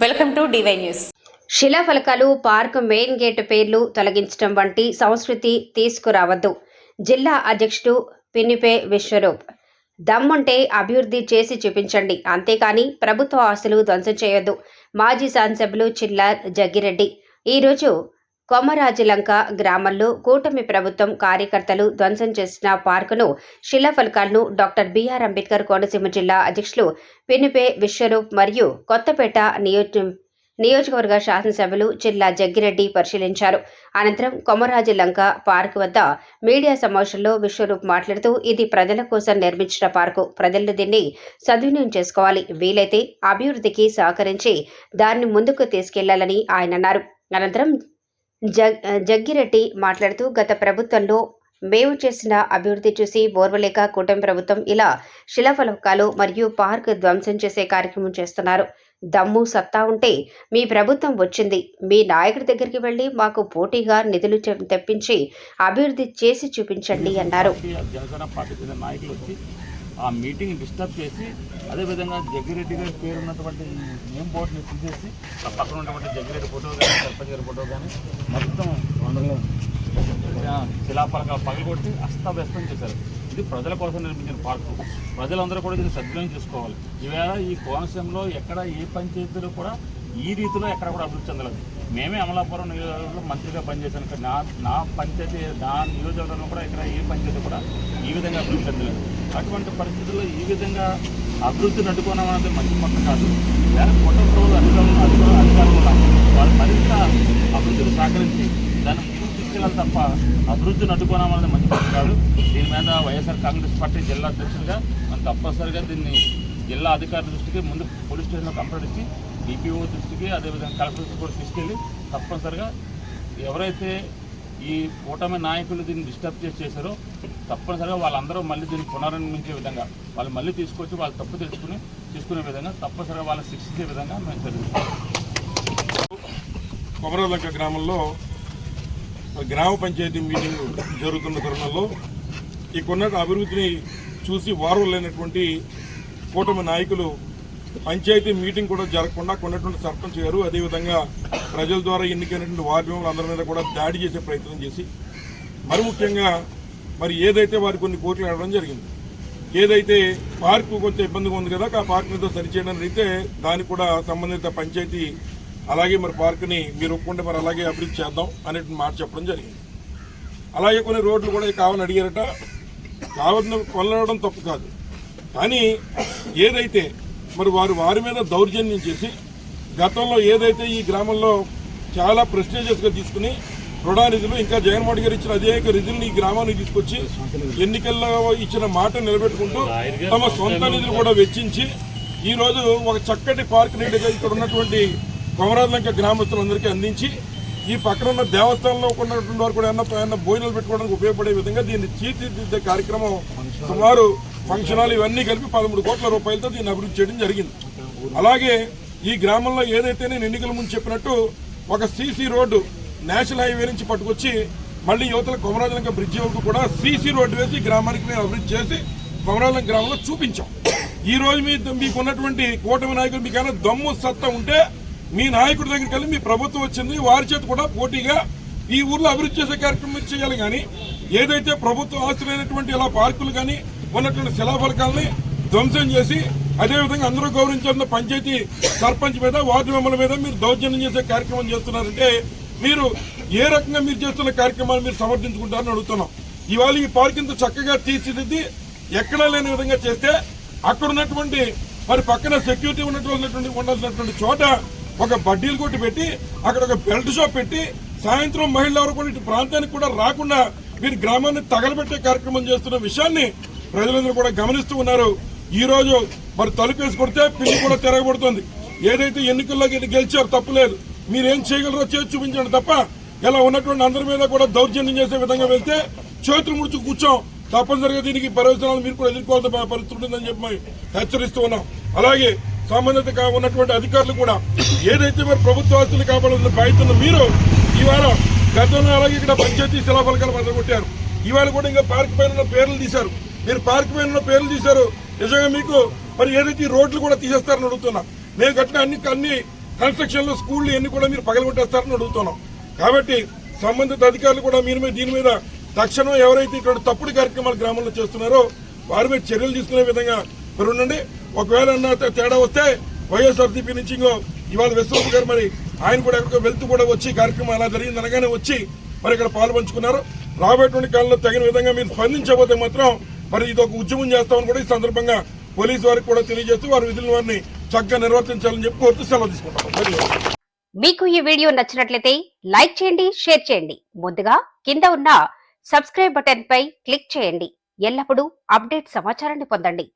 Welcome to DY news. శిలాఫలకాలు park main gate పేర్లు తొలగించడం వంటి సంస్కృతి తీసుకురావద్దు. జిల్లా అధ్యక్షుడు పిన్నిపే విశ్వరూప్ దమ్ముంటే అభివృద్ధి చేసి చూపించండి. అంతేకాని ప్రభుత్వ ఆస్తులు ధ్వంసం చేయొద్దు. మాజీ శాసనసభ్యులు చిల్లార్ జగ్గిరెడ్డి. ఈరోజు కొమరాజులంక గ్రామంలో కూటమి ప్రభుత్వం కార్యకర్తలు ధ్వంసం చేసిన పార్కును శిలాఫలకాలను డాక్టర్ బిఆర్ అంబేద్కర్ కోనసీమ జిల్లా అధ్యక్షులు పినిపే విశ్వరూప్ మరియు కొత్తపేట నియోజ నియోజకవర్గ శాసనసభ్యులు జిల్లా జగ్గిరెడ్డి పరిశీలించారు. అనంతరం కొమరాజు లంక పార్క్ వద్ద మీడియా సమావేశంలో విశ్వరూప్ మాట్లాడుతూ ఇది ప్రజల కోసం నిర్మించిన పార్కు. ప్రజలు దీన్ని సద్వినియోగం చేసుకోవాలి. వీలైతే అభివృద్ధికి సహకరించి దాన్ని ముందుకు తీసుకెళ్ళాలని ఆయన అన్నారు. అనంతరం జగ్ జగ్గిరెడ్డి మాట్లాడుతూ గత ప్రభుత్వంలో మేము చేసిన అభివృద్ధి చూసి బోర్వలేక కూటమి ప్రభుత్వం ఇలా శిలాఫలకాలు మరియు పార్క్ ధ్వంసం చేసే కార్యక్రమం చేస్తున్నారు. దమ్ము సత్తా ఉంటే మీ ప్రభుత్వం వచ్చింది. మీ నాయకుడి దగ్గరికి వెళ్ళి మాకు పోటీగా నిధులు తెప్పించి అభివృద్ధి చేసి చూపించండి అన్నారు. ఆ మీటింగ్ డిస్టర్బ్ చేసి అదేవిధంగా జగ్గిరెడ్డి గారి పేరు ఉన్నటువంటి నేమ్ బోర్డుని తీసేసి ఆ పక్కన ఉన్నటువంటి జగ్గిరెడ్డి ఫోటో కానీ సర్పంచ్ గారి ఫోటో కానీ మొత్తం శిలాపలకాలు పగలగొట్టి అస్తవ్యస్తం చేశారు. ఇది ప్రజల కోసం నిర్మించిన పార్కు. ప్రజలందరూ కూడా దీన్ని సద్వినియోగం చేసుకోవాలి. ఈవేళ ఈ కోనసీమలో ఎక్కడ ఏ పంచాయతీలో కూడా ఈ రీతిలో ఎక్కడ కూడా అభివృద్ధి చెందలేదు. మేమే అమలాపురం నియోజకవర్గంలో మంత్రిగా పనిచేశాను ఇక్కడ నా నా పంచాయతీ నా నియోజకవర్గంలో కూడా ఇక్కడ ఏ పంచాయతీ కూడా ఈ విధంగా అభివృద్ధి చెందలేదు. అటువంటి పరిస్థితుల్లో ఈ విధంగా అభివృద్ధిని అడ్డుకోవడం అనేది మంచి పక్క కాదు. లేదా కుటుంబ ప్రభుత్వ అధికారులు అధికారులు అధికారులు వాళ్ళు మరింత అభివృద్ధిని సహకరించి దాన్ని ముందుకు తీసుకెళ్ళాలి తప్ప అభివృద్ధిని అడ్డుకోవడం అనేది మంచి పక్క కాదు. దీని మీద వైఎస్ఆర్ కాంగ్రెస్ పార్టీ జిల్లా అధ్యక్షుడిగా మనం తప్పనిసరిగా దీన్ని జిల్లా అధికారుల దృష్టికి ముందు పోలీస్ స్టేషన్లో కంప్లైంట్ ఇచ్చి డిపిఓ దృష్టికి అదేవిధంగా కలెక్టర్ దృష్టికి కూడా తీసుకెళ్ళి తప్పనిసరిగా ఎవరైతే ఈ కూటమి నాయకులు దీన్ని డిస్టర్బ్ చేసి చేశారో తప్పనిసరిగా వాళ్ళందరూ మళ్ళీ దీన్ని పునర్నిర్మించే విధంగా వాళ్ళు మళ్ళీ తీసుకొచ్చి వాళ్ళు తప్పు తెలుసుకుని తీసుకునే విధంగా తప్పనిసరిగా వాళ్ళని శిక్షించే విధంగా మేము చదువుతాం కొమరలంక గ్రామంలో గ్రామ పంచాయతీ మీటింగ్ జరుగుతున్న తరుణంలో ఈ కొన్న అభివృద్ధిని చూసి వారు లేనటువంటి కూటమి నాయకులు పంచాయతీ మీటింగ్ కూడా జరగకుండా కొన్నటువంటి సర్పంచ్ గారు అదేవిధంగా ప్రజల ద్వారా ఎన్నికైనటువంటి వార్డు మెంబర్లు అందరి మీద కూడా దాడి చేసే ప్రయత్నం చేసి మరి ముఖ్యంగా మరి ఏదైతే వారి కొన్ని కోట్లు అడగడం జరిగింది ఏదైతే పార్కు కొంచెం ఇబ్బందిగా ఉంది కదా ఆ పార్క్ మీద సరిచేయడానికి అయితే దానికి కూడా సంబంధిత పంచాయతీ అలాగే మరి పార్క్ని మీరు ఒప్పుకుంటే మరి అలాగే అభివృద్ధి చేద్దాం అనే మాట చెప్పడం జరిగింది. అలాగే కొన్ని రోడ్లు కూడా కావాలని అడిగారట. కావాలని కొనడం తప్పు కాదు. కానీ ఏదైతే మరి వారు వారి మీద దౌర్జన్యం చేసి గతంలో ఏదైతే ఈ గ్రామంలో చాలా ప్రెస్టేజియస్గా తీసుకుని రుణా నిధులు ఇంకా జగన్మోహన్ గారు ఇచ్చిన అనేక నిధులను ఈ గ్రామానికి తీసుకొచ్చి ఎన్నికల్లో ఇచ్చిన మాట నిలబెట్టుకుంటూ తమ సొంత నిధులు కూడా వెచ్చించి ఈరోజు ఒక చక్కటి పార్క్ నీటిగా ఇక్కడ ఉన్నటువంటి కొమరాజలంక గ్రామస్తులందరికీ అందించి ఈ పక్కన ఉన్న దేవస్థానంలో ఉన్నటువంటి వారు కూడా ఏమన్నా భోజనాలు పెట్టుకోవడానికి ఉపయోగపడే విధంగా దీన్ని తీర్చిదిద్దే కార్యక్రమం సుమారు ఫంక్షన్ హాల్ ఇవన్నీ కలిపి పదమూడు కోట్ల రూపాయలతో దీన్ని అభివృద్ధి చేయడం జరిగింది. అలాగే ఈ గ్రామంలో ఏదైతే నేను ఎన్నికల ముందు చెప్పినట్టు ఒక సీసీ రోడ్డు నేషనల్ హైవే నుంచి పట్టుకొచ్చి మళ్ళీ యువతల కొమరాజలంక బ్రిడ్జి వరకు కూడా సీసీ రోడ్డు వేసి గ్రామానికి మేము అభివృద్ధి చేసి కొమరాజలంక గ్రామంలో చూపించాం. ఈ రోజు మీ మీకు ఉన్నటువంటి కూటమి నాయకులు మీకైనా దమ్ము సత్తా ఉంటే మీ నాయకుడి దగ్గరికి వెళ్ళి మీ ప్రభుత్వం వచ్చింది వారి చేత కూడా పోటీగా ఈ ఊర్లో అభివృద్ధి చేసే కార్యక్రమం చేయాలి కానీ ఏదైతే ప్రభుత్వ ఆస్తులైనటువంటి ఇలా పార్కులు కానీ ఉన్నటువంటి శిలాఫలకాలని ధ్వంసం చేసి అదేవిధంగా అందరూ గౌరవించాల్సిన పంచాయతీ సర్పంచ్ మీద వార్డు మెంబర్ల మీద మీరు దౌర్జన్యం చేసే కార్యక్రమం చేస్తున్నారంటే మీరు ఏ రకంగా మీరు చేస్తున్న కార్యక్రమాలు మీరు సమర్థించుకుంటారని అడుగుతున్నాం. ఇవాళ ఈ పార్క్ ఇంత చక్కగా తీర్చిదిద్ది ఎక్కడా లేని విధంగా చేస్తే అక్కడ ఉన్నటువంటి మరి పక్కన సెక్యూరిటీ ఉన్నటువంటి ఉండాల్సినటువంటి చోట ఒక బడ్డీలు కొట్టి పెట్టి అక్కడ ఒక బెల్ట్ షాప్ పెట్టి సాయంత్రం మహిళలు ఎవరు కూడా ఇటు ప్రాంతానికి కూడా రాకుండా మీరు గ్రామాన్ని తగలబెట్టే కార్యక్రమం చేస్తున్న విషయాన్ని ప్రజలందరూ కూడా గమనిస్తూ ఉన్నారు. ఈ రోజు మరి తలుపేసి కొడితే పిల్లి కూడా తిరగబడుతుంది. ఏదైతే ఎన్నికల్లో గెలిచారు తప్పులేదు మీరేం చేయగలరో చేసి చూపించండి తప్ప ఇలా ఉన్నటువంటి అందరి మీద కూడా దౌర్జన్యం చేసే విధంగా వెళ్తే చేతులు ముడుచు కూర్చోం. తప్పనిసరిగా దీనికి పర్యవసనాలు మీరు కూడా ఎదుర్కోవాల్సిన పరిస్థితి ఉంటుందని చెప్పి మేము హెచ్చరిస్తూ ఉన్నాం. అలాగే సంబంధిత ఉన్నటువంటి అధికారులు కూడా ఏదైతే మరి ప్రభుత్వ ఆస్తులు కాపాడుతున్న బాధ్యత మీరు ఇవాళ గతంలో అలాగే ఇక్కడ పంచాయతీ శిలాఫలకాలు మొదలుకొట్టారు. ఇవాళ కూడా ఇంకా పార్క్ పైన పేర్లు తీశారు. మీరు పార్క్ పైన పేర్లు తీశారు. నిజంగా మీకు మరి ఏదైతే ఈ రోడ్లు కూడా తీసేస్తారని అడుగుతున్నా. నేను కట్టిన అన్ని అన్ని కన్స్ట్రక్షన్లు స్కూళ్ళు ఎన్ని కూడా మీరు పగలగొట్టేస్తారని అడుగుతున్నాం. కాబట్టి సంబంధిత అధికారులు కూడా మీరు మీద దీని మీద తక్షణం ఎవరైతే ఇక్కడ తప్పుడు కార్యక్రమాలు గ్రామంలో చేస్తున్నారో వారి మీద చర్యలు తీసుకునే విధంగా మీరు ఉండండి. ఒకవేళ తేడా వస్తే వైఎస్ఆర్సీపీ నుంచి ఇంకో ఇవాళ విశ్వరూప్ గారు మరి ఆయన కూడా ఎక్కడికో వెళ్తూ కూడా వచ్చి కార్యక్రమం అలా జరిగింది అనగానే వచ్చి మరి ఇక్కడ పాల్పంచుకున్నారు రాబోయేటువంటి కాలంలో తగిన విధంగా మీరు స్పందించకపోతే మాత్రం మరి ఇది ఒక ఉద్యమం చేస్తామని కూడా ఈ సందర్భంగా పోలీసు వారికి కూడా తెలియజేస్తూ వారి విధులను వారిని చక్కగా నిర్వర్తించాలని చెప్పి కోరుతూ సెలవు తీసుకుంటాం మీకు ఈ వీడియో నచ్చినట్లయితే లైక్ చేయండి షేర్ చేయండి. ముందుగా కింద ఉన్న సబ్స్క్రైబ్ బటన్ పై క్లిక్ చేయండి. ఎల్లప్పుడూ అప్డేట్ సమాచారాన్ని పొందండి.